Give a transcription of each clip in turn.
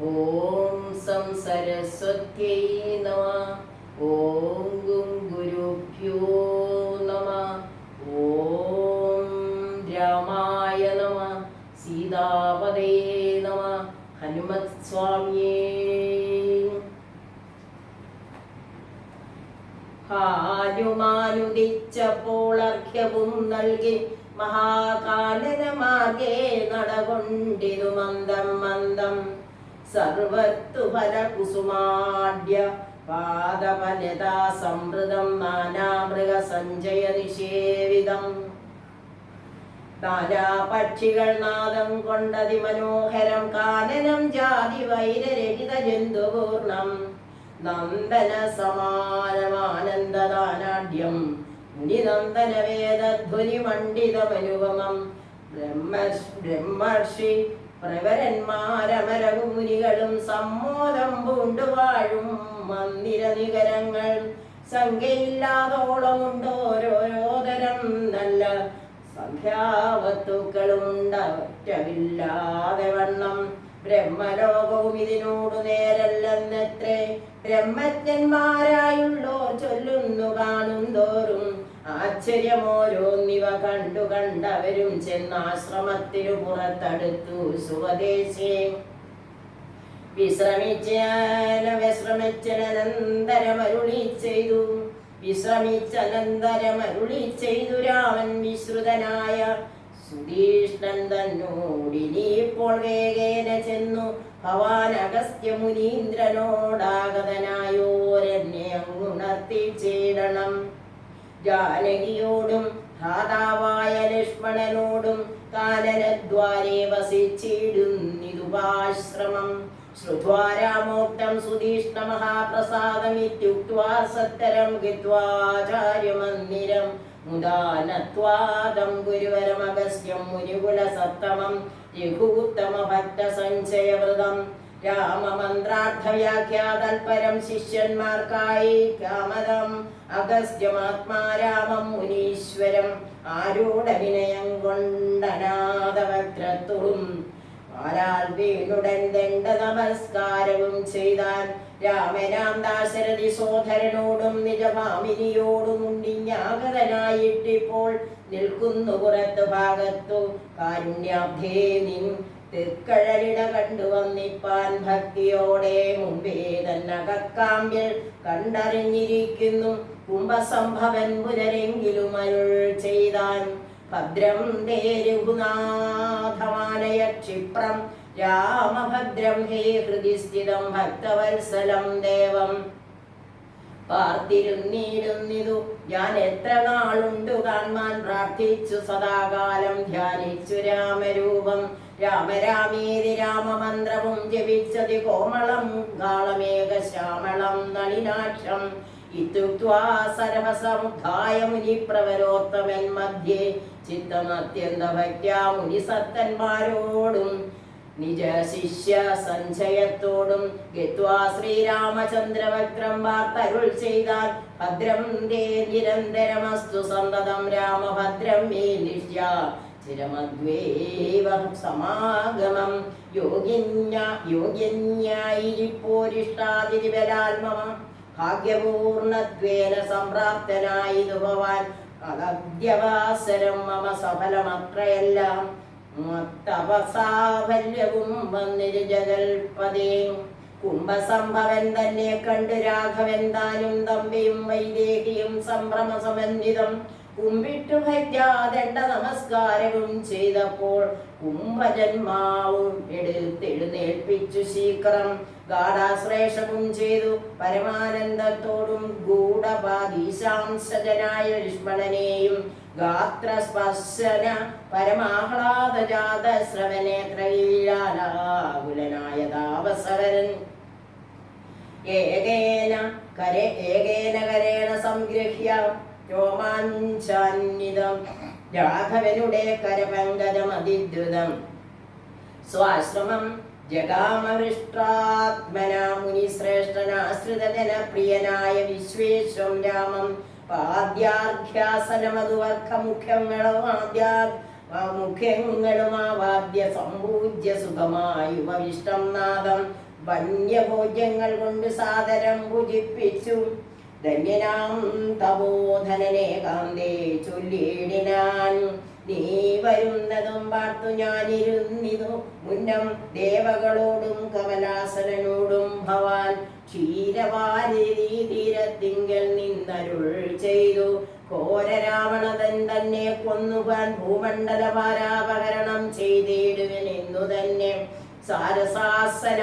ഓം some സരസ്വത്യൈ നമ. ഓം ഗും ഗുരുഭ്യോ നമ. ഓം രാമായ നമ. സീതാപതേ നമ. ഹനുമത് സ്വാമിയേ. ഹാനുമാനുദിച്ചപ്പോൾ അർഘ്യവും നൽകി മഹാകാനനമാകെ നടകൊണ്ടിരു മന്ദം മന്ദം. സർവത്തു ഫല കുസുമാഡ്യ പാദഫലതാ സംവൃതം നാനാമൃഗ സഞ്ജയ നിഷേവിതം താരാപക്ഷികൾ നാദം കൊണ്ടതി മനോഹരം കാനനം ജാതി വൈരരഹിത ജന്തുപൂർണം നന്ദന സമാനമാനന്ദദാനാഢ്യം മുനിനന്ദന വേദധ്വനി മണ്ഡിതമനുപമം ബ്രഹ്മർഷി പ്രവരന്മാരമരവും മുനികളും സമ്മോദം പൂണ്ടുവാഴും മന്ദിര നികരങ്ങൾ. സംഖ്യയില്ലാതോളമുണ്ട് ഓരോരോ നല്ല സംഖ്യാവത്തുക്കളുണ്ടവറ്റമില്ലാതെ വണ്ണം ബ്രഹ്മലോകവും ഇതിനോടു നേരല്ലെന്നത്രേ. ബ്രഹ്മജ്ഞന്മാരായുള്ളോ ചൊല്ലുന്നു കാണും തോറും. ആശ്ചര്യമോരോന്നിവ കണ്ടു കണ്ടവരും ചെന്നാശ്രമത്തിനു പുറത്തടുത്തു. സുവദേശേ വിശ്രമിച്ചാന വിശ്രമിച്ചനന്തരമരുളി ചെയ്തു വിശ്രമിച്ചനന്തരമരുളി ചെയ്തു രാമൻ വിശ്രുതനായ സുധീഷ്ണൻ തന്നോടിനിപ്പോൾ വേഗേന ചെന്നു ഭവാൻ അഗസ്ത്യ മുനീന്ദ്രനോടാഗതനായോരെന്നെ അങ്ങുണർത്തിച്ചേടണം ജാനകിയോടും ഭ്രാതാവായ ലക്ഷ്മണനോടും കാനനദ്വാരെ വസിച്ചിടുന്നിതുപാശ്രമം. ശ്രുത്വാരാമോക്തം സുധീഷ്ണ മഹാപ്രസാദമിത്യുക്വാ സത്തരം ഗിത്വാചാര്യമന്ദിരം മുദാനത്വാദം ഗുരുവരമഗസ്യം മുനികുല സത്തമം രഘുത്തമ ഭക്ത സഞ്ചയവൃതം രാമമന്ത്രാർത്ഥവ്യാഖ്യാതൽപരം ശിഷ്യന്മാർക്കായി കാമതം അഗസ്ത്യമാത്മാ രാമം മുനീശ്വരം ആരൂഢവിനയം കൊണ്ടനാഥവക്രത്തും ആരാൽ വീണുടൻ ദണ്ഡ നമസ്കാരവും ചെയ്താൽ രാമരാം ദാശരഥി സോധരനോടും നിജഭാമിനിയോടും ഉണ്ടിഞ്ഞാകരനായിട്ടിപ്പോൾ നിൽക്കുന്നു പുറത്തു ഭാഗത്തു കാരുണ്യാഭേ നിൻ തിക്കഴലിട കണ്ടു വന്നിപ്പാൻ ഭക്തിയോടെ മുമ്പേ തന്നെ കക്കാമ്പിൽ കണ്ടറിഞ്ഞിരിക്കുന്നു കുംഭസംഭവൻ പുനരെങ്കിലും അരുൾ ചെയ്താൻ. ഭദ്രം തേ രഘുനാഥമാനയ ക്ഷിപ്രം. രാമഭദ്രം ഹേ ഹൃദി സ്ഥിതം ഭക്തവത്സലം ദേവം. പാർത്തിരുന്നിടുന്നിതു ഞാൻ എത്ര നാളുണ്ടു കാൺമാൻ പ്രാർത്ഥിച്ചു സദാകാലം ധ്യാനിച്ചു രാമരൂപം. രാമരാമേതി രാമമന്ത്രവും ജപിച്ചതി കോമളം ഗാളമേഘ ശ്യാമളം നളിനാക്ഷം. ഇത്യുക്വാ സർവസമുദ്ധായ മുനിപ്രവരോത്തമൻ മധ്യേ ചിത്തമത്യന്ത ഭക്യാ മുനിസത്തന്മാരോടും നിജ ശിഷ്യ സഞ്ചയത്തോടും ഗത്വാ ശ്രീരാമചന്ദ്രവക്രം വാർത്തരുൾ ചെയ്താൽ ഭദ്രം ദേ നിരന്തരമസ്തു സന്തതം രാമഭദ്രം മേ നിഷ്യ. ചിരമദ്വേവ സമാഗമം. യോഗ്യന്യ യോഗ്യന്യായിരിപ്പോരിഷ്ടാതിരിവലാത്മമ ഭാഗ്യപൂർണത്വേന സംപ്രാപ്തനായി ഭവാൻ അഗദ്യവാസരം മമ സഫലമത്രയെല്ലാം. തപസാവല്യവും വന്നിരു ജഗൽപദേ കുംഭസംഭവൻ തന്നെ കണ്ട് രാഘവൻ താനും തമ്പിയും വൈദേഹിയും സംഭ്രമസമന്വിതം. കുമ്പിട്ടു ഭക്യാദണ്ഡ നമസ്കാരവും ചെയ്തപ്പോൾ കുംഭജന്മാവും എടുത്തെഴുന്നേൽപ്പിച്ചു ശീക്രം ഗാഠാശ്ലേഷവും ചെയ്തു. പരമാനന്ദത്തോടും ഗൂഢപാദീശാംശജനായ ലക്ഷ്മണനെയും ഗാത്രസ്പർശന പരമാഹ്ലാദജാത ശ്രവനേത്രയിലാകുലനായ താപസവരൻ. ഏകേന കരേ ഏകേന കരേണ സംഗൃഹ്യ രോമാഞ്ചാന്വിതം രാഘവനുടെ കരപങ്കജം സ്വാശ്രമം ജഗാമവിഷ്ടാത്മന മുനിശ്രേഷ്ഠനാശ്രിതജനപ്രിയനായ വിശ്വേശ്വം രാമം. മുഖ്യങ്ങളുമാവാദ്യ നാദം. വന്യഭോജ്യങ്ങൾ കൊണ്ട് സാദരം ഭുജിപ്പിച്ചു ധന്യനാം തപോധനനെ ചൊല്ലിയിടിനാൻ. നീ വരുന്നതും പാർത്തു ഞാനിരുന്നിതു. മുന്നം ദേവകളോടും കമലാസനോടും ഭവാൻ ക്ഷീരവാരി തീരത്തിങ്കൽ നിന്നരുൾ ചെയ്തു. ഘോരരാവണതൻ തന്നെ കൊന്നുവാൻ ഭൂമണ്ഡല പാരാപകരണം ചെയ്തിടുവനെന്നു തന്നെ. സാരസാസന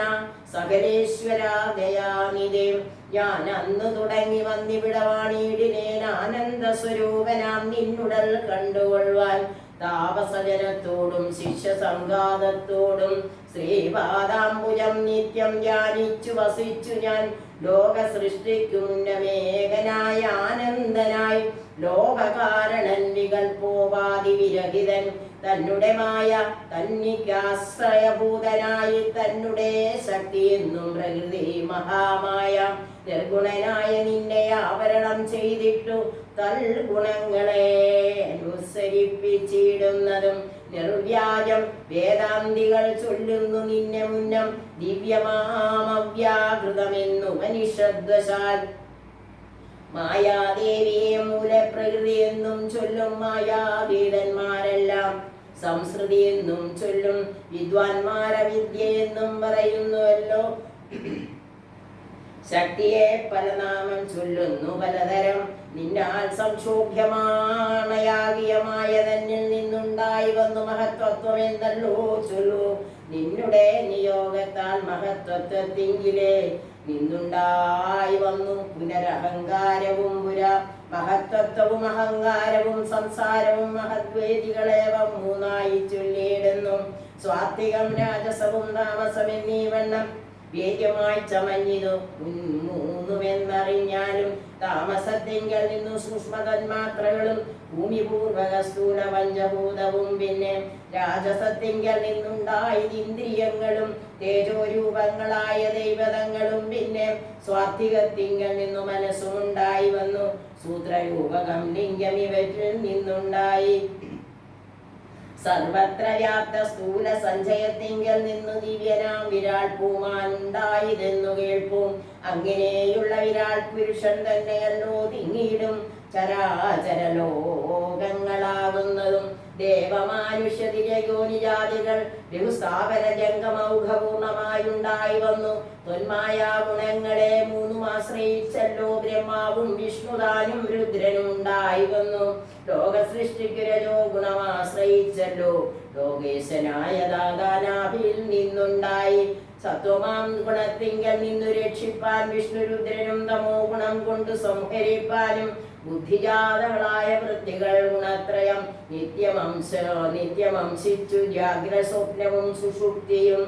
സകലേശ്വര ദയാനിതേ ഞാൻ അന്ന് തുടങ്ങി വന്നിവിടവാണീടിനേൻ ആനന്ദ സ്വരൂപനാം നിന്നുടൽ കണ്ടുകൊള്ളുവാൻ താപസജനത്തോടും ശിഷ്യസംഘാതത്തോടും ശ്രീപാദാംബുജം നിത്യം ധ്യാനിച്ചു വസിച്ചു ഞാൻ. ലോക സൃഷ്ടിക്കു മുന്നമേകനായ ആനന്ദനായി. ലോകകാരണൻ വികൽപ്പോപാധി വിരഹിതൻ തന്നെ തന്നിക്കാശ്രയഭൂതനായി തന്നെ ശക്തി എന്നും പ്രകൃതി മഹാമായ നിർഗുണനായ നിന്നെ ആവരണം ചെയ്തിട്ടു തൽ ഗുണങ്ങളെ അനുസരിപ്പിച്ചിടുന്നതും നിർവ്യാജം വേദാന്തികൾ ചൊല്ലുന്നു നിന്നെ മുന്നം ദിവ്യമാമവ്യാകൃതമെന്നു മനുഷ്യദ്വശാൽ മായാദേവിയെ മൂലപ്രകൃതി എന്നും ചൊല്ലും മായാവീരന്മാരെല്ലാം സംസ്കൃതി എന്നും ചൊല്ലും. വിദ്വാൻമാര വിദ്യ എന്നും പറയുന്നുവല്ലോ. ശക്തിയെ പല നാമം ചൊല്ലുന്നു പലതരം. നിന്നാൽ സംക്ഷോഭ്യമാണയാകിയമായ തന്നിൽ നിന്നുണ്ടായി വന്നു മഹത്വത്വം എന്നല്ലോ ചൊല്ലു. നിന്നുടെ നിയോഗത്താൽ മഹത്വത്വത്തിങ്കിലേ നിന്നുണ്ടായി വന്നു പുനരഹങ്കാരവും പുര. മഹത്വത്വവും അഹങ്കാരവും സംസാരവും മഹദ്വേദികളേവം മൂന്നായി ചൊല്ലിയിടുന്നു. സ്വാത്വികം രാജസവും താമസം എന്നീ വണ്ണം വേദ്യമായി ചമഞ്ഞിതു. മൂന്നുമെന്നറിഞ്ഞാലും താമസത്തിങ്കൽ നിന്നു സൂക്ഷ്മതന്മാത്രകളും ഭൂമിപൂർവക സ്ഥൂല പഞ്ചഭൂതവും പിന്നെ രാജസത്തിങ്കൽ നിന്നുണ്ടായി ഇന്ദ്രിയങ്ങളും തേജോരൂപങ്ങളായ ദൈവതങ്ങളും പിന്നെ സ്വാത്വികത്തിങ്കൽ നിന്നു മനസ്സുമുണ്ടായി വന്നു. സൂത്രരൂപകം ലിംഗം ഇവറ്റിൽ നിന്നുണ്ടായി സർവത്ര വ്യാപ്ത സ്ഥൂല സഞ്ചയത്തിങ്കൽ നിന്നു ദിവ്യനാം വിരാൾ പൂമാനുണ്ടായതെന്നു കേൾപ്പും. അങ്ങനെയുള്ള വിരാൾ പുരുഷൻ തന്നെയല്ലോ തിങ്ങിയിടും ചരാചര ലോകങ്ങളാകുന്നതും ദേവമാനുഷ്യതിരയോനിജാതികൾ ബഹുസ്ഥാപന ജംഗമൗഘപൂർണമായുണ്ടായി വന്നു തൊന്മായ ഗുണങ്ങളെ മൂന്നും ആശ്രയിച്ചല്ലോ ബ്രഹ്മാവും വിഷ്ണുദാനും രുദ്രനും ഉണ്ടായി വന്നു ലോക സൃഷ്ടിക്ക് രജോ ഗുണമാശ്രയിച്ചല്ലോ. ലോകേശനായ ദാദാനാഭിൽ നിന്നുണ്ടായി. സത്വമാം ഗുണത്തിങ്കൽ നിന്നു രക്ഷിപ്പാൻ വിഷ്ണുരുദ്രനും തമോ ഗുണം കൊണ്ട് സംഹരിപ്പാനും ബുദ്ധിജാതകളായ വൃത്തികൾ ഗുണത്രയം നിത്യമംശ നിത്യമംശിച്ചു ജാഗ്രസ്വപ്നവും സുഷുപ്തിയും.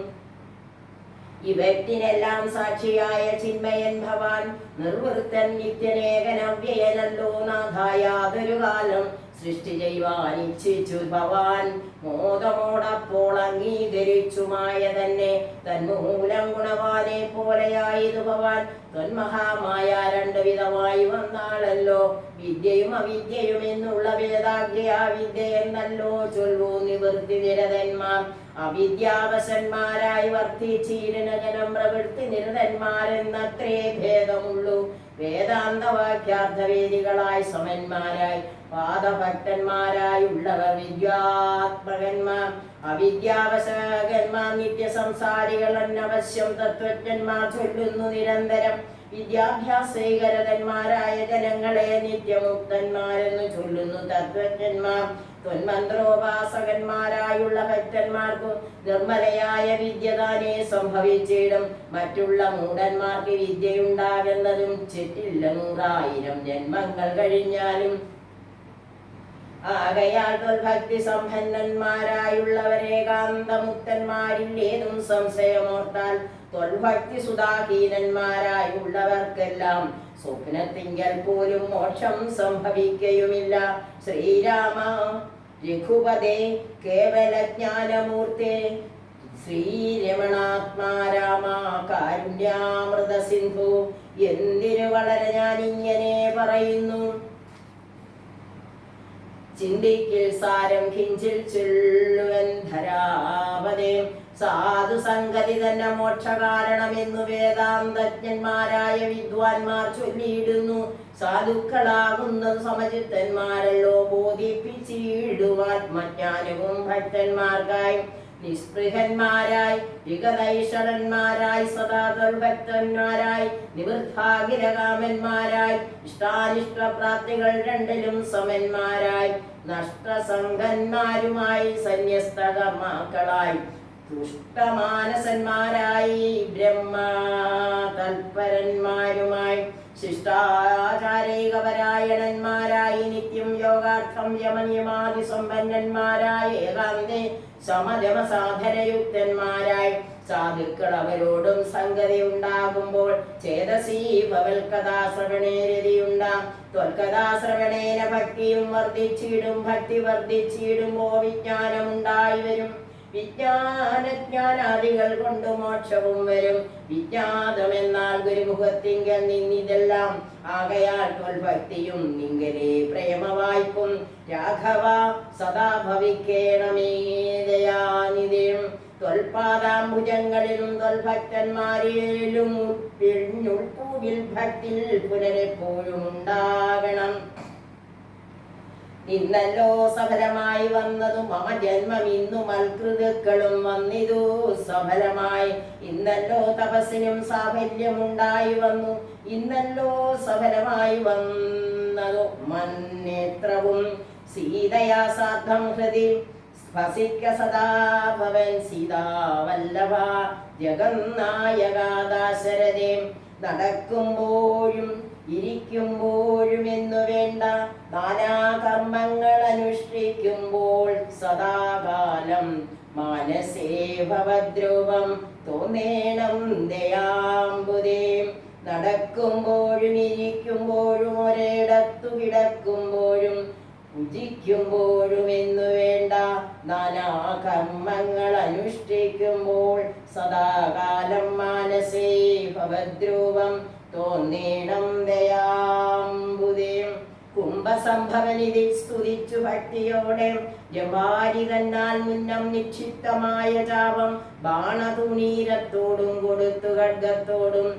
ഇവറ്റിനെല്ലാം സാക്ഷിയായ ചിന്മയൻ ഭവാൻ നിർവൃത്തൻ നിത്യനേകനവ്യയനല്ലോ നാഥായാതൊരു കാലം സൃഷ്ടി ചെയ്യുവാൻ ഭവാൻ. മോദമോടപ്പോൾ അംഗീകരിച്ചുമായ തന്നെ. തന്മൂലം ഗുണവാനെ പോലെയായതു ഭവാൻ. തൊന്മഹാമായ രണ്ടു വിധമായി വന്നാളല്ലോ. വിദ്യയും അവിദ്യയും എന്നുള്ള വേദാഗ്യ വിദ്യ എന്നല്ലോ ചൊല്ലു നിവൃത്തി നിരതന്മാർ. അവിദ്യാവശന്മാരായി വർത്തിച്ചീരണ ജനം പ്രവൃത്തി നിരതന്മാരെന്നത്രേ ഭേദമുള്ളൂ. വേദാന്ത വാക്യാർത്ഥവേദികളായി സമന്മാരായി പാദഭക്തന്മാരായുള്ളവർ വിദ്യാത്മകന്മാർ അവിദ്യാവശകന്മാർ നിത്യസംസാരികൾ അനവശ്യം തത്വജ്ഞന്മാർ ചൊല്ലുന്നു നിരന്തരം. വിദ്യാഭ്യാസൈകരതന്മാരായ ജനങ്ങളെ നിത്യമുക്തന്മാരെന്ന് ചൊല്ലുന്നു തത്വജ്ഞന്മാർ. തൊന്മന്ത്രോപാസകന്മാരായുള്ള ഭക്തന്മാർക്കും നിർമ്മലയായ വിദ്യതാനെ സംഭവിച്ചിടും. മറ്റുള്ള മൂടന്മാർക്ക് വിദ്യയുണ്ടാകുന്നതും ചെറ്റില്ല നൂറായിരം ജന്മങ്ങൾ കഴിഞ്ഞാലും. ആകയാൽ ഭക്തി സമ്പന്നന്മാരായുള്ളവരെ കാന്തമുക്തന്മാരിൽ ഏതും സംശയമോർത്താൽ തൊൽഭക്തി സുധാഹീനന്മാരായുള്ളവർക്കെല്ലാം സ്വപ്നത്തിങ്കൽ പോലും മോക്ഷം സംഭവിക്കയുമില്ല. ശ്രീരാമ രഘുപതേ കേവല ജ്ഞാനമൂർത്തേ ശ്രീരമണാത്മാ രാമ കാരുണ്യാമൃത സിന്ധു എന്തിനു വളരെ ഞാൻ ഇങ്ങനെ പറയുന്നു? ചിന്തിക്കിൽ സാരം കിഞ്ചിൽ ധരാപതേ സാധു സംഗതി തന്നെ മോക്ഷകാരണമെന്നു വേദാന്തജ്ഞന്മാരായ വിദ്വാൻമാർ ചൊല്ലിയിടുന്നു. സാധുക്കളാകുന്നത് സമചിത്തന്മാരല്ലോ ബോധിപ്പിച്ചിടുവാത്മജ്ഞാനവും ഭക്തന്മാർക്കായി നിസ്പൃഹന്മാരായി വിഗതൈഷണന്മാരായി സദാ ഭക്തന്മാരായി നിവൃദ്ധാകിരകാമന്മാരായി ഇഷ്ടാനിഷ്ട പ്രാപ്തികൾ രണ്ടിലും സമന്മാരായി നഷ്ടസംഘന്മാരുമായി സന്യസ്തകർമാക്കളായി. ദുഷ്ടമാനസന്മാരായി ബ്രഹ്മ തൽപരന്മാരുമായി ശിഷ്ടാചാരൈകപരായണന്മാരായി നിത്യം യോഗാർത്ഥം യമനിയമാതി സമ്പന്നന്മാരായി ഏകാന്തേ സമജമസാധനയുക്തന്മാരായി സാധുക്കൾ അവരോടും സംഗതി ഉണ്ടാകുമ്പോൾ ചേതസീ ത്വൽക്കഥാശ്രവണേന ഭക്തിയും വർദ്ധിച്ചിടും ഭക്തി വർദ്ധിച്ചിടുമ്പോ വിജ്ഞാനമുണ്ടായി വരും. വിജ്ഞാനജ്ഞാനാദികൾ കൊണ്ട് മോക്ഷവും വരും. വിജ്ഞാതമെന്നാൽ ഗുരുമുഖത്തിങ്കൽ നിന്നിതെല്ലാം ആകയാൽ ഭക്തിയും നിങ്കലെ പ്രേമവായ്പും. രാഘവ സദാ ഭവിക്കേണമേ ദയാനിധിയും ത്വൽപാദാംബുജങ്ങളിലും ത്വൽഭക്തന്മാരിലും ഉൾപ്പൂവിൽ ഭക്തിയിൽ പുനരെപ്പോഴും ഉണ്ടാകണം. ഇന്നല്ലോ സഫലമായി വന്നതു മമ ജന്മം ഇന്നു മൽകൃതുക്കളും വന്നിതു. സഫലമായി ഇന്നല്ലോ തപസ്സിനും സാഫല്യമുണ്ടായി വന്നു. ഇന്നല്ലോ സഫലമായി വന്നതു മന്നേത്രവും. സീതയാ സാധം ഹൃദി സ്ഫസിക്ക സദാ ഭവൻ സീതാവല്ലഭ. ജഗന്നായകാദാശരഥേ നടക്കുമ്പോഴും ഇരിക്കുമ്പോഴും എന്നു വേണ്ട. നാനാകർമ്മങ്ങൾ അനുഷ്ഠിക്കുമ്പോൾ സദാകാലം മാനസേ ഭവദ്രൂപം തോന്നേണം ദയാമ്പുതേ നടക്കുമ്പോഴും ഇരിക്കുമ്പോഴും ഒരിടത്തു കിടക്കുമ്പോഴും പൂജിക്കുമ്പോഴും എന്നു വേണ്ട. നാനാകർമ്മങ്ങൾ അനുഷ്ഠിക്കുമ്പോൾ സദാകാലം മാനസേ ഭവദ്രൂപം തോന്നേണം ദയാംബുദേം കുംഭസംഭവനിധി സ്തുതിച്ചു ഭക്തിയോടെ ജപാരി തന്നാൽ മുന്നം നിക്ഷിപ്തമായ ചാപം ബാണതുണീരത്തോടും കൊടുത്തു ഖഡ്ഗത്തോടും.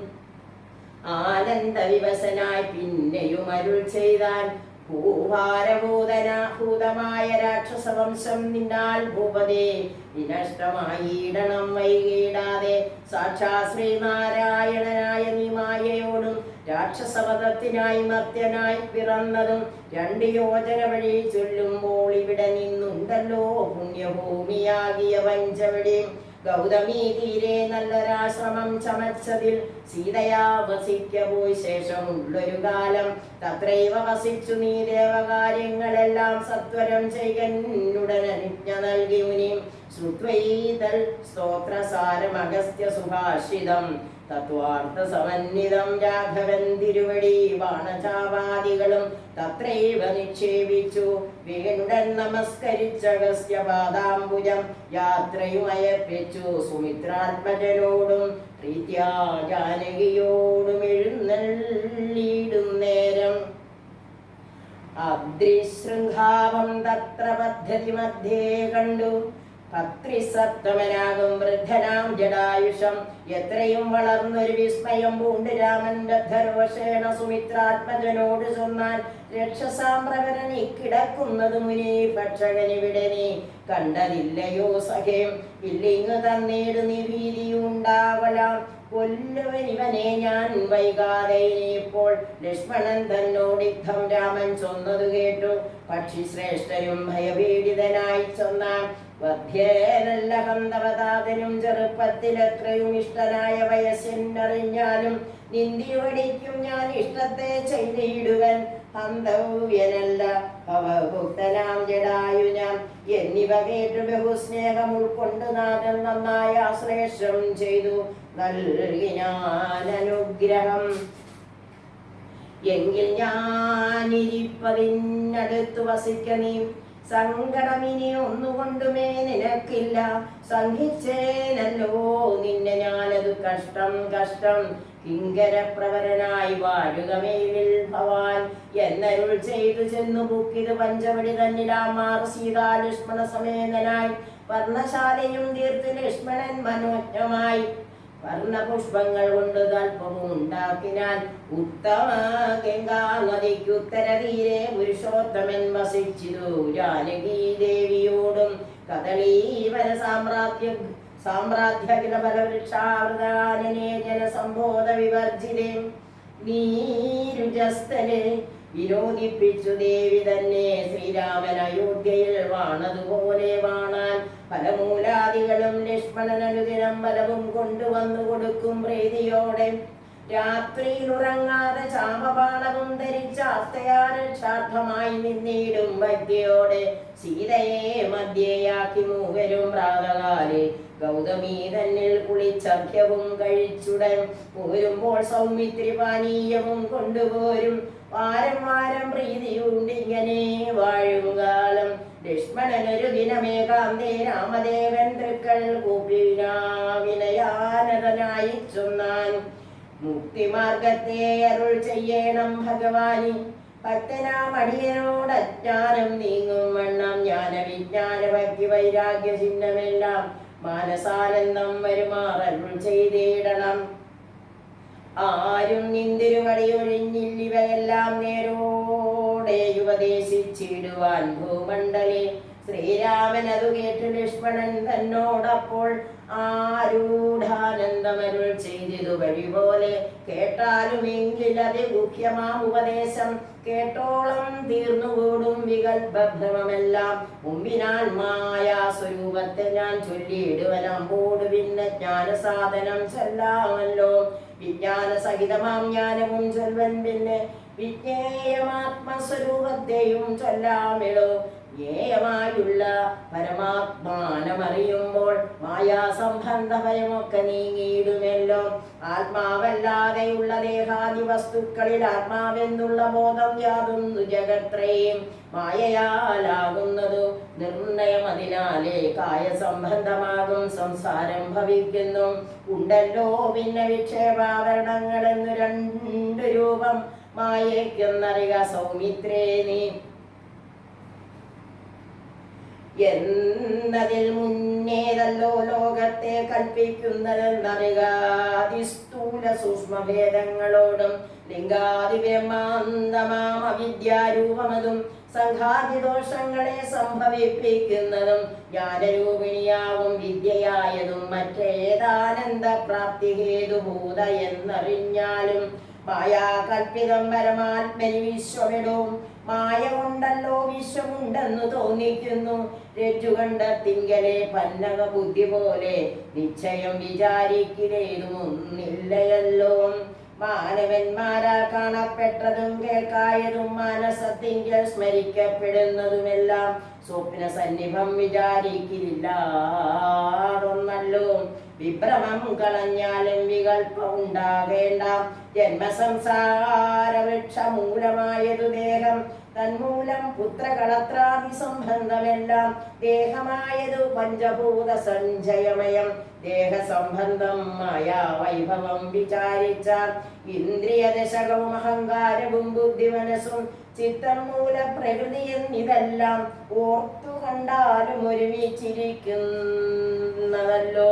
ആനന്ദ വിവസനായി പിന്നെയും അരുൾ ചെയ്താൽ ഭൂഭാരഭൂതന ഭൂതമായ രാക്ഷസവംശം നിന്നാൽ ഭൂപതേ വിനഷ്ടമായിടണം വൈകിടാതെ. സാക്ഷാ ശ്രീനാരായണനായ നീ മായയോടും രാക്ഷസവധത്തിനായി മർത്യനായി പിറന്നതും രണ്ട് യോജന വഴി ചൊല്ലുമ്പോൾ ഇവിടെ നിന്നുണ്ടല്ലോ പുണ്യഭൂമിയാകിയ പഞ്ചവടിയും ഗൗതമി തീരെ നല്ലൊരാശ്രമം ചമച്ചതിൽ സീതയാ വസിക്ക പോയി ശേഷം ഉള്ളൊരു കാലം. തത്രൈവ വസിച്ചു നീ ദേവകാര്യങ്ങളെല്ലാം സത്വരം ചെയ്യനുടനനുജ്ഞ നൽകി മുനി. ശ്രുത്വൈതൽ സ്തോത്രസാരം അഗസ്ത്യ സുഭാഷിതം തത്വാർത്ഥ സമന്വിതം രാഘവൻ തിരുവടി ബാണചാവാദികളും തത്രൈവ നിക്ഷേപിച്ചു. വേണുടൻ നമസ്കരിച്ചഗസ്ത്യ പാദാംബുജം യാത്രയും അയപ്പിച്ചു സുമിത്രാത്മജനോടും പ്രീത്യാ ജാനകിയോടും എഴുന്നള്ളിയിടും നേരം. അദ്രിശൃംഖാവം തത്ര പദ്ധതി മധ്യേ കണ്ടു. പത്രിസപ്തമനാകും വൃദ്ധനാം ജടായുഷം. എത്രയും വളർന്നൊരു വിസ്മയം പൂണ്ട് രാമൻ ബദ്ധരോഷേണ സുമിത്രാത്മജനോട് ചൊന്നാൽ രക്ഷസാമ്പ്രകരനി കിടക്കുന്നത് മുനി ഭക്ഷകനിവിടെ നീ കണ്ടതില്ലയോ സഖേം. ഇല്ലിങ്ങു തന്നീട് നീ ഭീതിയുണ്ടാവലാം. കൊല്ലുവനിവനെ ഞാൻ വൈകാതെ ഇനിയിപ്പോൾ ലക്ഷ്മണൻ തന്നോടിദ്ധം രാമൻ ചൊന്നതു കേട്ടു. പക്ഷി ശ്രേഷ്ഠരും ഭയപീഡിതനായി ചൊന്നാൻ വധ്യേനല്ല ഹന്തവതാതനും ചെറുപ്പത്തിൽ എത്രയും ഇഷ്ടനായ വയസ്സിനറിഞ്ഞാലും നിന്ദിയൊടിക്കും ഞാൻ ഇഷ്ടത്തെ ചെയ്തിടുവൻ. ഹന്തവ്യനല്ല ഭവഭുക്തനാം ജടായു ഞാൻ എന്നിവ കേട്ട് ബഹുസ്നേഹം ഉൾക്കൊണ്ട് നാഥൻ നന്നായ ആശ്ലേഷം ചെയ്തു. നൽകി ഞാൻ അനുഗ്രഹം. എങ്കിൽ ഞാനിരിപ്പതിനടുത്ത് വസിക്ക സങ്കടമിനി ഒന്നുകൊണ്ടുമേ നിനക്കില്ല. സംഘിച്ചേനല്ലോ നിന്നെ ഞാനത് കഷ്ടം കഷ്ടം. കിങ്കരപ്രവരനായി വാഴുക മേലിൽ ഭവാൻ. എന്നരുൾ ചെയ്തു ചെന്നു പൂക്കിത് പഞ്ചവടി തന്നിലാമാർ സീതാ സമേതനായി. വർണശാലയും തീർത്ത് ലക്ഷ്മണൻ മനോജ്ഞമായി. വർണപുഷ്പങ്ങൾ കൊണ്ട് തൽപ്പവും ഉണ്ടാക്കിനാൽ ഉത്തമ ഗംഗാ നദിക്ക് ഉത്തരതീരെ പുരുഷോത്തമൻ വസിച്ചിതു ജാനകി ദേവിയോടും കദളീവര സാമ്രാജ്യ സാമ്രാജ്യകില ജനസംബോധ വിവർജിതേ നീരുജസ്ഥലെ വിരോധിപ്പിച്ചു ദേവി തന്നെ ശ്രീരാമൻ അയോധ്യയിൽ വാണതുപോലെ വാണാൻ ഫലമൂലാദികളും ലക്ഷ്മണൻ അനുദിനം ബലവും കൊണ്ടുവന്നു കൊടുക്കും പ്രീതിയോടെ. രാത്രിയിൽ ഉറങ്ങാതെ ചാമപാണവും ധരിച്ച അസ്തയാരക്ഷാർത്ഥമായി നിന്നിടും ഭക്തിയോടെ സീതയെ മധ്യയാക്കി മൂവരും പ്രാതകാലെ ഗൗതമി തന്നിൽ കുളിച്ചർഘ്യവും കഴിച്ചുടൻ പോരുമ്പോൾ സൗമിത്രി പാനീയവും കൊണ്ടുപോരും. വാരം വാരം പ്രീതിയുണ്ടിങ്ങനെ വാഴും കാലം ലക്ഷ്മണനൊരു ദിനമേകാന്തേ രാമദേവൻ തൃക്കൾ കൂപ്പിനാ വിനയാനതനായി ചൊന്നാൻ. മുക്തിമാർഗത്തെ അരുൾ ചെയ്യണം ഭഗവാനി. ഭക്തനാം അടിയനോട് അജ്ഞാനം നീങ്ങും വണ്ണം ജ്ഞാന വിജ്ഞാന ഭക്തി വൈരാഗ്യ ചിഹ്നമെല്ലാം മാനസാനന്ദം വരുമാറരുൾ ചെയ്തിടണം. ആരും നിന്തിരുവടിയൊഴിഞ്ഞില്ലിവയെല്ലാം നേരോടെ ഉപദേശിച്ചിടുവാൻ ഭൂമണ്ഡലേ ശ്രീരാമൻ അതു കേട്ട് ലക്ഷ്മണൻ തന്നോടപ്പോൾ ആരൂഢാനന്ദമരുൾ ചെയ്തിതു. വഴി പോലെ കേട്ടാലുമെങ്കിലതി മുഖ്യമാം ഉപദേശം. കേട്ടോളം തീർന്നുകൂടും വികൽഭ്രമമെല്ലാം. മായാ സ്വരൂപത്തെ ഞാൻ ചൊല്ലിയിടുവനമ്പോട് പിന്നെ ജ്ഞാനസാധനം ചൊല്ലാമല്ലോ. വിജ്ഞാന സഹിതമാം ജ്ഞാനവും ചൊൽവൻ പിന്നെ വിജ്ഞേയമാത്മസ്വരൂപത്തെയും ചൊല്ലാമിടോ ജ്ഞേയമായുള്ള പരമാത്മാനമറിയുമ്പോൾ മായാസംബന്ധഭയമൊക്കെ നീങ്ങിയിടുമല്ലോ. ആത്മാവല്ലാതെയുള്ള ദേഹാദി വസ്തുക്കളിൽ ആത്മാവെന്നുള്ള ബോധം യാതൊന്നു ജഗത്രയും മായയാലാകുന്നതു നിർണയം അതിനാലേ കായ സംബന്ധമാകും സംസാരം ഭവിക്കുന്നു. ഉണ്ടല്ലോ പിന്നെ വിക്ഷേപാവരണങ്ങളെന്നു രണ്ടു രൂപം മായയ്ക്കെന്നറിയ സൗമിത്രേ നീ. എന്നതിൽ മുന്നേതല്ലോ ലോകത്തെ കൽപ്പിക്കുന്നതെന്നറിക അതിസ്ഥൂല സൂക്ഷ്മഭേദങ്ങളോടും ലിംഗാതിബ്രഹ്മാന്തമാം അവിദ്യാരൂപമതും സംഘാതിദോഷങ്ങളെ സംഭവിപ്പിക്കുന്നതും ജ്ഞാനരൂപിണിയാവും വിദ്യയായതും മറ്റേതാനന്ദ പ്രാപ്തി ഹേതുഭൂത എന്നറിഞ്ഞാലും മായാകൽപ്പിതം പരമാത്മനി വിശ്വമിടും. മായ കൊണ്ടല്ലോ വിശ്വമുണ്ടെന്നു തോന്നിക്കുന്നു. രജ്ജു കണ്ട തിങ്കലെ ബുദ്ധി പോലെ നിശ്ചയം വിചാരിക്കിലേതുമൊന്നില്ലയല്ലോ. മാനവന്മാരാൽ കാണപ്പെട്ടതും കേൾക്കായതും മാനസത്തിങ്കൽ സ്മരിക്കപ്പെടുന്നതുമെല്ലാം സ്വപ്ന സന്നിഭം വിചാരിക്കില്ലാതൊന്നല്ലോ വിഭ്രമം കളഞ്ഞാലും വികല്പം ഉണ്ടാകേണ്ട. ജന്മസംസാര വൃക്ഷമൂലമായതു ദേഹം. തന്മൂലം പുത്രകളത്രാദി സംബന്ധമെല്ലാം ദേഹമായതു പഞ്ചഭൂത സഞ്ചയമയം ദേഹസംബന്ധം മായാവൈഭവം വിചാരിച്ച ഇന്ദ്രിയദശകവും അഹങ്കാരവും ബുദ്ധി മനസ്സും ചിത്തം മൂല പ്രകൃതി എന്നിതെല്ലാം ഓർത്തു കണ്ടാലും ഒരുമിച്ചിരിക്കുന്നതല്ലോ.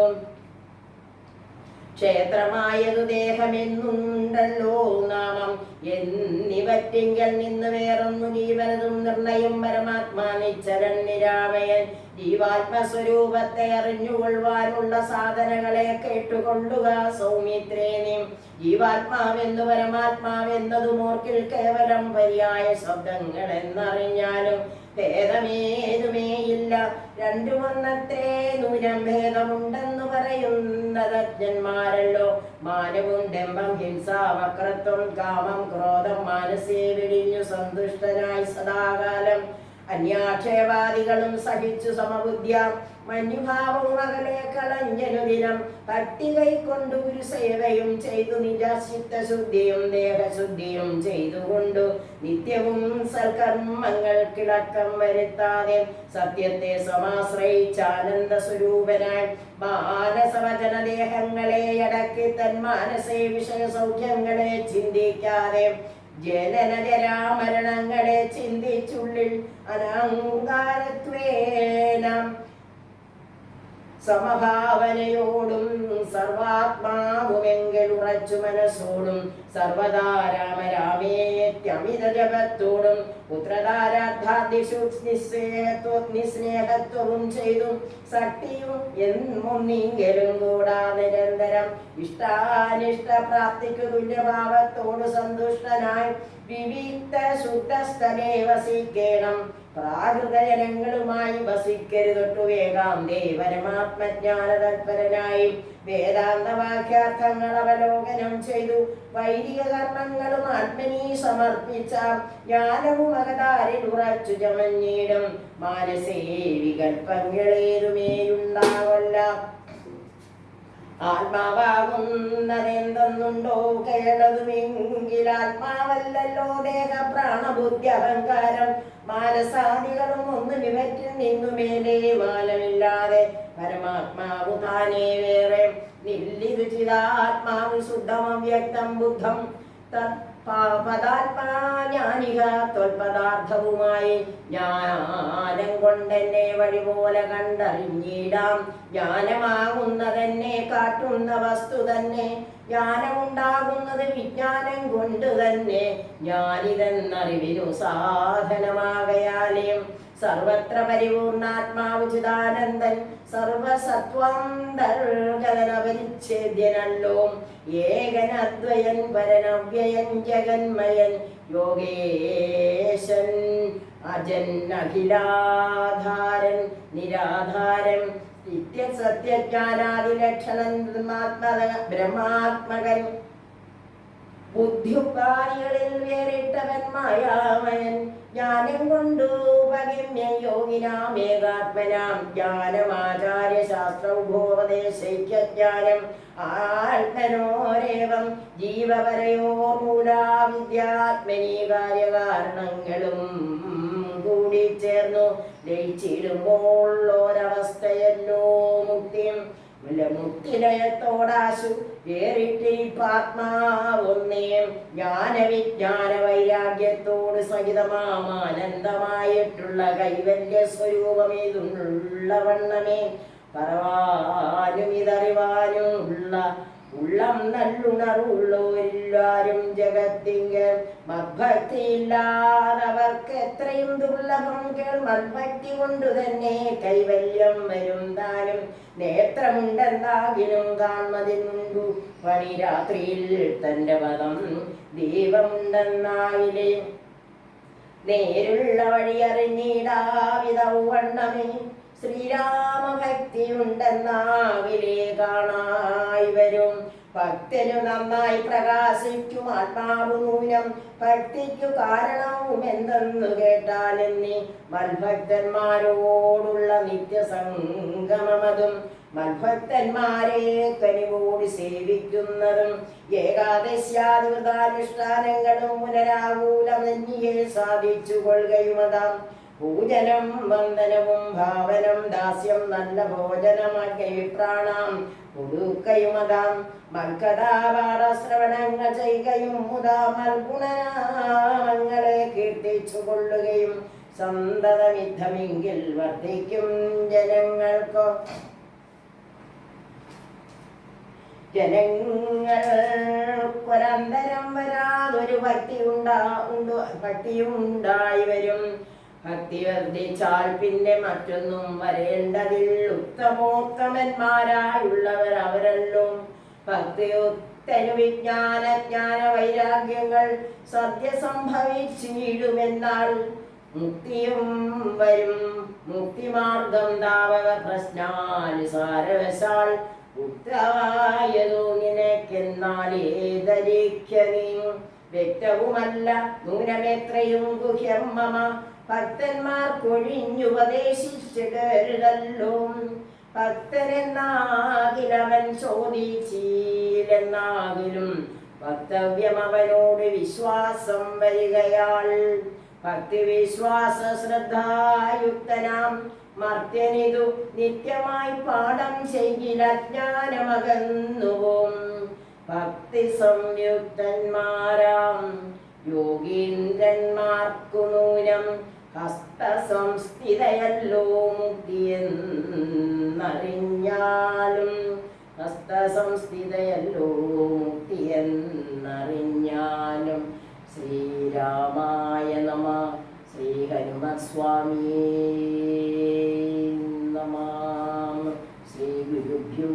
ക്ഷേത്രമായതു ദേഹമെന്നുണ്ടല്ലോ നാമം. എന്നിവറ്റിങ്കൽ നിന്ന് വേറൊന്നു ജീവനതും നിർണയം പരമാത്മാ നിശ്ചരൻ നിരാമയൻ ജീവാത്മസ്വരൂപത്തെ അറിഞ്ഞുകൊള്ളുവാനുള്ള സാധനങ്ങളെ കേട്ടുകൊള്ളുക സൗമിത്രേനും ജീവാത്മാവെന്നു പരമാത്മാവെന്നതും ഓർക്കിൽ കേവലം പര്യായ ശബ്ദങ്ങൾ എന്നറിഞ്ഞാലും ഭേദമേതുമേയില്ല. രണ്ടു ഒന്നത്രേ നൂരം ഭേദമുണ്ടെന്നു പറയുന്നതജ്ഞന്മാരല്ലോ മാനവും ഡെമ്പം ഹിംസ വക്രത്വം കാമം ക്രോധം മാനസേ വെടിഞ്ഞു സന്തുഷ്ടനായി സദാകാലം. അന്യാക്ഷേപാദികളും സഹിച്ചു സമബുദ്ധ്യ. മഞ്ഞുഭാവവും അകലെ കളഞ്ഞനു ദിനം പട്ടികൈ കൊണ്ടു സേവയും ചെയ്തു നിജാശിത്തശുദ്ധിയും ദേഹശുദ്ധിയും ചെയ്തുകൊണ്ടു നിത്യവും സൽക്കർമ്മങ്ങൾ കിടക്കം വരുത്താതെ സത്യത്തെ സമാശ്രയിച്ചാനന്ദ സ്വരൂപനായി മാനസവചന ദേഹങ്ങളെ അടക്കി തൻ മാനസേ വിഷയ സൗഖ്യങ്ങളെ ചിന്തിക്കാതെ ജനന ജരാമരണങ്ങളെ ചിന്തിച്ചുള്ളിൽ അനങ്കാരത്വേന സമഭാവനയോടും സർവാത്മാവുമെങ്കിലുറച്ചു മനസ്സോടും സർവദാരാമ രാമേത്യമിത ജപത്തോടും നിസ്നേഹത്വവും ചെയ്തും ശക്തിയും എന്നൊന്നിങ്കലും കൂടാ നിരന്തരം ഇഷ്ടാനിഷ്ട പ്രാപ്തിക്കു തുല്യഭാവത്തോട് സന്തുഷ്ടനായി വിവിക്ത ശുദ്ധസ്ഥലേ വസിക്കേണം. പ്രാകൃതജനങ്ങളുമായി വസിക്കരുതൊട്ടു വേഗാന്തേ പരമാത്മജ്ഞാന തൽപരനായി വേദാന്ത വാക്യാർത്ഥങ്ങൾ അവലോകനം ചെയ്തു. വൈദിക കർമ്മങ്ങളും ആത്മനീ സമർപ്പിച്ച ജ്ഞാനവും അകതാരിൽ ഉറച്ചു ചമഞ്ഞിടും. മാനസേ വികൽപ്പങ്ങളേതുമേയുണ്ടാവല്ല ആത്മാവാകുന്നതെന്തെന്നുണ്ടോ കേളതുമെങ്കിൽ ആത്മാവല്ലല്ലോ ദേഹ പ്രാണബുദ്ധി അഹങ്കാരം മാനസാദികളും ഒന്ന് ഇവറ്റിൽ നിന്നു മേലെ മാനമില്ലാതെ പരമാത്മാവ് താനേ വേറെ. നില്ലിതു ശുദ്ധമവ്യക്തം ബുദ്ധം. തത് പ- പദാത്മാ ജ്ഞാനിക ത്വൽപദാർത്ഥവുമായി ജ്ഞാനം കൊണ്ടെന്നെ വഴി പോലെ കണ്ടറിഞ്ഞിടാം. ജ്ഞാനമാകുന്നതെന്നെ കാട്ടുന്ന വസ്തു തന്നെ. ജ്ഞാനമുണ്ടാകുന്നത് വിജ്ഞാനം കൊണ്ട് തന്നെ. ജ്ഞാനിതെന്നറിവിനു സാധനമാകയാലേ സർവത്ര പരിപൂർണാത്മാവ് ചിദാനന്ദൻ സർവസത്വന്തർഗതനപരിച്ഛേദ്യനല്ലോ ഏകനദ്വയൻ പരനവ്യയൻ ജഗന്മയൻ യോഗേശൻ അജൻ അഖിലാധാരൻ നിരാധാരൻ നിത്യസത്യജ്ഞാനാദിലക്ഷണൻ ബ്രഹ്മാത്മകൻ ബുദ്ധിയുപാധികളിൽ വേറിട്ടവൻ മായാമയൻ. ജ്ഞാനം കൊണ്ടു പകിമ്യ യോഗിനാമേകാത്മനാം ജ്ഞാനമാചാര്യ ശാസ്ത്രൗഭോപദേശൈക്യജ്ഞാനം ആത്മനോരേവം ജീവപരയോ മൂലാവിദ്യാത്മനീ കാര്യകാരണങ്ങളും കൂടി ചേർന്നു ലയിച്ചിടുമ്പോൾ ഒരവസ്ഥയല്ലോ മുക്തിയും. മുക്തിലയത്തോടാശു ഏറിട്ട് പാത്മാവൊന്നേം ജ്ഞാനവിജ്ഞാന വൈരാഗ്യത്തോട് സഹിതമാമാനന്ദമായിട്ടുള്ള കൈവല്യ സ്വരൂപമേതുള്ള വണ്ണമേ. പറവാനും ഇതറിവാനും ഉള്ള ഉള്ളം നല്ലുണർവുള്ളവരെല്ലാരും ജഗത്തിങ്കൽ. മദ്ഭക്തി ഇല്ലാതവർക്ക് എത്രയും ദുർലഭം കേൾ മദ്ഭക്തി കൊണ്ടു തന്നെ കൈവല്യം വരും താനും. നേത്രമുണ്ടെന്താകിലും കാൺമതിനുണ്ടു പണി രാത്രിയിൽ തന്റെ പദം ദീപമുണ്ടെന്നാകിലേ നേരുള്ള വഴി അറിഞ്ഞിടാവിധവണ്ണമേ ശ്രീരാമഭക്തിയുണ്ടെന്നാവിലേ കാണായി വരും. ഭക്തനു നന്നായി പ്രകാശിക്കും ആത്മാവ് നൂനം ഭക്തിക്കു കാരണവും എന്തെന്നു കേട്ടാലെന്നീ? മൽഭക്തന്മാരോടുള്ള നിത്യസംഗമതും മൽഭക്തന്മാരെ കനിവോടി സേവിക്കുന്നതും. ഏകാദശ്യാധിപതാനുഷ്ഠാനങ്ങളും പുനരാകൂലമെന്നിയെ സാധിച്ചു കൊള്ളുകയുമതാം പൂജനം വന്ദനവും ഭാവനം ദാസ്യം നല്ല ഭോജനമാക്കി പ്രാണാം ഉടുക്കയുമതാം മൽക്കഥാപാരശ്രവണങ്ങ ചെയ്യുകയും മുതാ മൽഗുണനാമങ്ങളെ കീർത്തിച്ചു കൊള്ളുകയും സന്തതമിദ്ധമെങ്കിൽ വർദ്ധിക്കും ജനങ്ങൾക്കോ. ജനങ്ങൾക്കൊരന്തരം വരാതൊരു ഭക്തി ഉണ്ടാ ഉണ്ടു ഭക്തിയുണ്ടായി വരും. ഭക്തി വർദ്ധിച്ചാൽ പിന്നെ മറ്റൊന്നും വരേണ്ടതിൽ ഉത്തമോത്തമന്മാരായുള്ളവർ അവരല്ലോ. ഭക്തിയുക്തനു വിജ്ഞാന ജ്ഞാന വൈരാഗ്യങ്ങൾ സത്യ സംഭവിച്ചിടുമെന്നാൽ മുക്തിയും വരും. മുക്തിമാർഗം താവക പ്രശ്നാനുസാരവശാൽ ഉത്തവായതോ നിനക്കെന്നാൽ ഏതരിക്ക നീ? വ്യക്തവുമല്ല നൂനമെത്രയും ഗുഹ്യം മമ ഭക്തന്മാർക്കൊഴിഞ്ഞുപദേശിച്ചു കരുതല്ലോ ഭക്തനെന്നാകിലവൻ ചോദിച്ചീലെന്നാകിലും വക്തവ്യം അവനോട് വിശ്വാസം വരികയാൾ. ഭക്തി വിശ്വാസ ശ്രദ്ധായുക്തനാം മർത്യനിതു നിത്യമായി പാഠം ചെയ്യിലജ്ഞാനമകന്നുവും ഭക്തി സംയുക്തന്മാരാം യോഗീന്ദ്രന്മാർക്കു നൂനം ഹസ്തസംസ്ഥിതയല്ലോ മുക്തിയെന്നറിഞ്ഞാലും ഹസ്തസംസ്ഥിതയല്ലോ മുക്തിയെന്നറിഞ്ഞാലും ശ്രീരാമായ നമ ശ്രീ ഹനുമസ്വാമിയേ നമ. ശ്രീ ഗുരുഭ്യോ